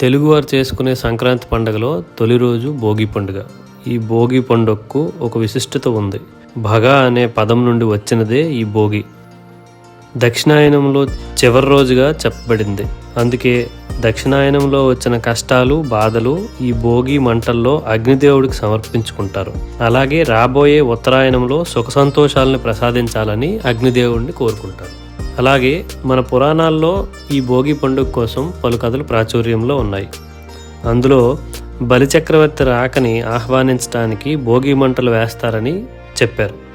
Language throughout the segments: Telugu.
తెలుగువారు చేసుకునే సంక్రాంతి పండుగలో తొలి రోజు భోగి పండుగ. ఈ భోగి పండుగకు ఒక విశిష్టత ఉంది. భగ అనే పదం నుండి వచ్చినదే ఈ భోగి. దక్షిణాయనంలో చివరి రోజుగా చెప్పబడింది. అందుకే దక్షిణాయనంలో వచ్చిన కష్టాలు బాధలు ఈ భోగి మంటల్లో అగ్నిదేవుడికి సమర్పించుకుంటారు. అలాగే రాబోయే ఉత్తరాయణంలో సుఖ సంతోషాలను ప్రసాదించాలని అగ్నిదేవుడిని కోరుకుంటారు. అలాగే మన పురాణాల్లో ఈ భోగి పండుగ కోసం పలు కథలు ప్రాచుర్యంలో ఉన్నాయి. అందులో బలిచక్రవర్తి రాకని ఆహ్వానించడానికి భోగి మంటలు వేస్తారని చెప్పారు.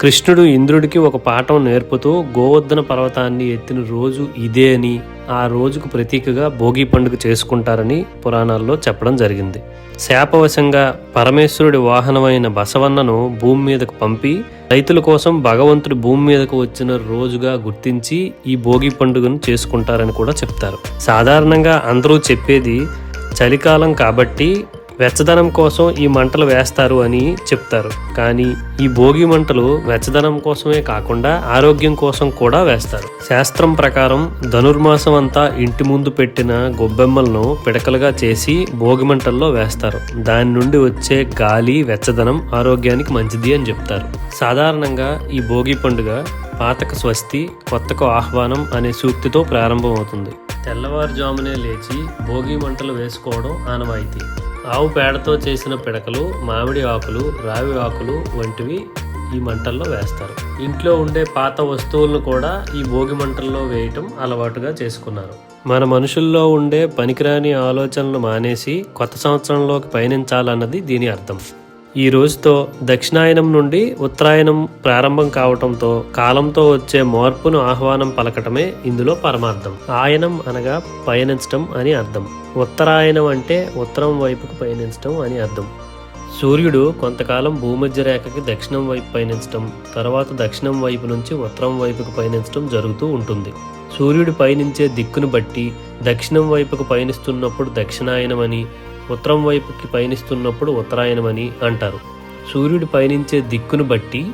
కృష్ణుడు ఇంద్రుడికి ఒక పాఠం నేర్పుతూ గోవర్ధన పర్వతాన్ని ఎత్తిన రోజు ఇదే అని ఆ రోజుకు ప్రతీకగా భోగి పండుగ చేసుకుంటారని పురాణాల్లో చెప్పడం జరిగింది. శాపవశంగా పరమేశ్వరుడి వాహనమైన బసవన్నను భూమి మీదకు పంపి రైతుల కోసం భగవంతుడు భూమి మీదకు వచ్చిన రోజుగా గుర్తించి ఈ భోగి పండుగను చేసుకుంటారని కూడా చెప్తారు. సాధారణంగా అందరూ చెప్పేది చలికాలం కాబట్టి వెచ్చదనం కోసం ఈ మంటలు వేస్తారు అని చెప్తారు. కానీ ఈ భోగి మంటలు వెచ్చదనం కోసమే కాకుండా ఆరోగ్యం కోసం కూడా వేస్తారు. శాస్త్రం ప్రకారం ధనుర్మాసం అంతా ఇంటి ముందు పెట్టిన గొబ్బెమ్మలను పిడకలుగా చేసి భోగి మంటల్లో వేస్తారు. దాని నుండి వచ్చే గాలి వెచ్చదనం ఆరోగ్యానికి మంచిది అని చెప్తారు. సాధారణంగా ఈ భోగి పండుగ పాతక స్వస్తి కొత్తకు ఆహ్వానం అనే సూక్తితో ప్రారంభమవుతుంది. తెల్లవారుజామునే లేచి భోగి మంటలు వేసుకోవడం ఆనవాయితీ. ఆవు పేడతో చేసిన పిడకలు మామిడి ఆకులు రావి ఆకులు వంటివి ఈ మంటల్లో వేస్తారు. ఇంట్లో ఉండే పాత వస్తువులను కూడా ఈ భోగి మంటల్లో వేయటం అలవాటుగా చేసుకున్నారు. మన మనుషుల్లో ఉండే పనికిరాని ఆలోచనలు మానేసి కొత్త సంవత్సరంలోకి పయనించాలన్నది దీని అర్థం. ఈ రోజుతో దక్షిణాయనం నుండి ఉత్తరాయణం ప్రారంభం కావటంతో కాలంతో వచ్చే మార్పును ఆహ్వానం పలకటమే ఇందులో పరమార్థం. ఆయనం అనగా పయనించటం అని అర్థం. ఉత్తరాయణం అంటే ఉత్తరం వైపుకు పయనించటం అని అర్థం. సూర్యుడు కొంతకాలం భూమధ్య రేఖకి దక్షిణం వైపు పయనించటం తర్వాత దక్షిణం వైపు నుంచి ఉత్తరం వైపుకు పయనించడం జరుగుతూ ఉంటుంది. సూర్యుడు పయనించే దిక్కును బట్టి దక్షిణం వైపుకు పయనిస్తున్నప్పుడు దక్షిణాయనమని ఉత్తరం వైపుకి పయనిస్తున్నప్పుడు ఉత్తరాయణమని అంటారు. సూర్యుడు పయనించే దిక్కును బట్టి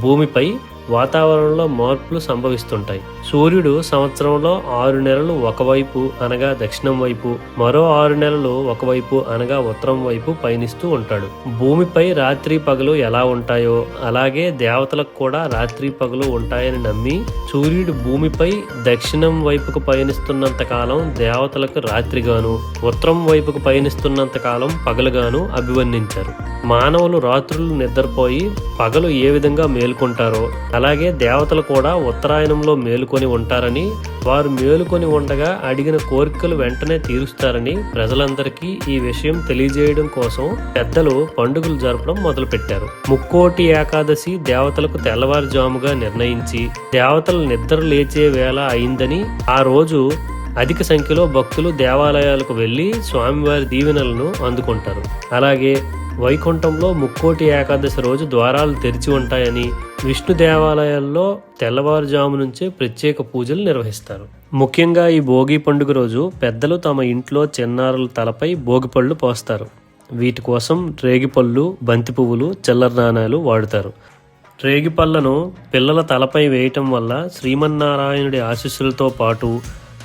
భూమిపై వాతావరణంలో మార్పులు సంభవిస్తుంటాయి. సూర్యుడు సంవత్సరంలో ఆరు నెలలు ఒకవైపు అనగా దక్షిణం వైపు మరో ఆరు నెలలు ఒకవైపు అనగా ఉత్తరం వైపు పయనిస్తూ ఉంటాడు. భూమిపై రాత్రి పగలు ఎలా ఉంటాయో అలాగే దేవతలకు కూడా రాత్రి పగలు ఉంటాయని నమ్మి సూర్యుడు భూమిపై దక్షిణం వైపుకు పయనిస్తున్నంత కాలం దేవతలకు రాత్రిగాను ఉత్తరం వైపుకు పయనిస్తున్నంత కాలం పగలుగాను అభివర్ణించారు. మానవులు రాత్రులు నిద్రపోయి పగలు ఏ విధంగా మేలుకుంటారో అలాగే దేవతలు కూడా ఉత్తరాయణంలో మేలుకొని ఉంటారని వారు మేలుకొని ఉండగా అడిగిన కోరికలు వెంటనే తీరుస్తారని ప్రజలందరికీ ఈ విషయం తెలియజేయడం కోసం పెద్దలు పండుగలు జరపడం మొదలుపెట్టారు. ముక్కోటి ఏకాదశి దేవతలకు తెల్లవారుజాముగా నిర్ణయించి దేవతలు నిద్ర లేచే వేళ అయిందని ఆ రోజు అధిక సంఖ్యలో భక్తులు దేవాలయాలకు వెళ్ళి స్వామివారి దీవెనలను అందుకుంటారు. అలాగే వైకుంఠంలో ముక్కోటి ఏకాదశి రోజు ద్వారాలు తెరిచి ఉంటాయని విష్ణు దేవాలయాల్లో తెల్లవారుజాము నుంచే ప్రత్యేక పూజలు నిర్వహిస్తారు. ముఖ్యంగా ఈ భోగి పండుగ రోజు పెద్దలు తమ ఇంట్లో చిన్నారుల తలపై భోగిపళ్ళు పోస్తారు. వీటి కోసం రేగిపళ్ళు బంతి పువ్వులు చిల్లర నాణాలు వాడుతారు. రేగిపళ్ళను పిల్లల తలపై వేయటం వల్ల శ్రీమన్నారాయణుడి ఆశీస్సులతో పాటు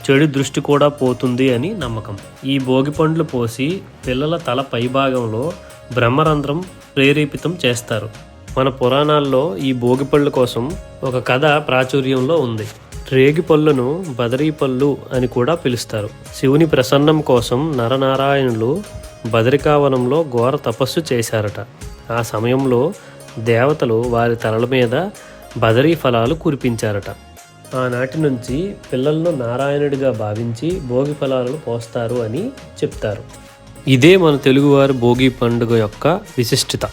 చెడు దృష్టి కూడా పోతుంది అని నమ్మకం. ఈ భోగి పండ్లు పోసి పిల్లల తల పైభాగంలో బ్రహ్మరంధ్రం ప్రేరేపితం చేస్తారు. మన పురాణాల్లో ఈ భోగిపళ్ళు కోసం ఒక కథ ప్రాచుర్యంలో ఉంది. రేగి పళ్ళును బదరీ పళ్ళు అని కూడా పిలుస్తారు. శివుని ప్రసన్నం కోసం నరనారాయణులు బదరికావనంలో ఘోర తపస్సు చేశారట. ఆ సమయంలో దేవతలు వారి తలల మీద బదరీ ఫలాలు కురిపించారట. ఆనాటి నుంచి పిల్లలను నారాయణుడిగా భావించి భోగి ఫలాలను పోస్తారు అని చెప్తారు. ఇదే మన తెలుగువారి భోగి పండుగ యొక్క విశిష్టత.